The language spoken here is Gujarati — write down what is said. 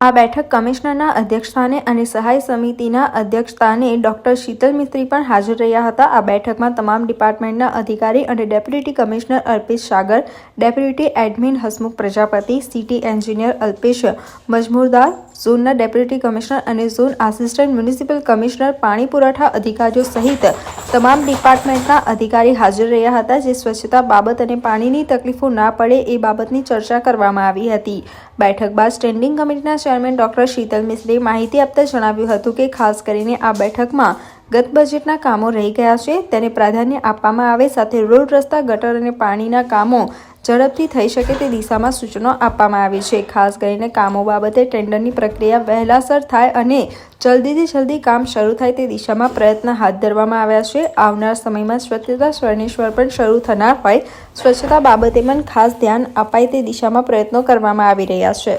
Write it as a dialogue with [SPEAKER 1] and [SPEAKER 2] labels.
[SPEAKER 1] આ બેઠક કમિશનરના અધ્યક્ષસ્થાને અને સહાય સમિતિના અધ્યક્ષસ્થાને ડોક્ટર શીતલ મિસ્ત્રી પણ હાજર રહ્યા હતા. આ બેઠકમાં તમામ ડિપાર્ટમેન્ટના અધિકારી અને deputy commissioner Arpit Sagar, deputy admin Hasmukh Prajapati, city engineer Alpesh Majmudar ઝોનના ડેપ્યુટી કમિશનર અને ઝોન આસિસ્ટન્ટ મ્યુનિસિપલ કમિશનર પાણી પુરવઠા અધિકારીઓ સહિત તમામ ડિપાર્ટમેન્ટના અધિકારી હાજર રહ્યા હતા જે સ્વચ્છતા બાબત અને પાણીની તકલીફો ના પડે એ બાબતની ચર્ચા કરવામાં આવી હતી. બેઠક બાદ સ્ટેન્ડિંગ કમિટીના ચેરમેન ડોક્ટર શીતલ મિશ્રીએ માહિતી આપતા જણાવ્યું હતું કે ખાસ કરીને આ બેઠકમાં ગત બજેટના કામો રહી ગયા છે. તેને પ્રાધાન્ય આપવામાં આવે, સાથે રોડ રસ્તા, ગટર અને પાણીના કામો ઝડપથી થઈ શકે તે દિશામાં સૂચનો આપવામાં આવી છે. ખાસ કરીને કામો બાબતે ટેન્ડરની પ્રક્રિયા વહેલાસર થાય અને જલ્દીથી જલ્દી કામ શરૂ થાય તે દિશામાં પ્રયત્ન હાથ ધરવામાં આવ્યા છે. આવનાર સમયમાં સ્વચ્છતા સ્વર્ણેશ્વર પણ શરૂ થનાર હોય. સ્વચ્છતા બાબતે પણ ખાસ ધ્યાન અપાય તે દિશામાં પ્રયત્નો કરવામાં આવી રહ્યા છે.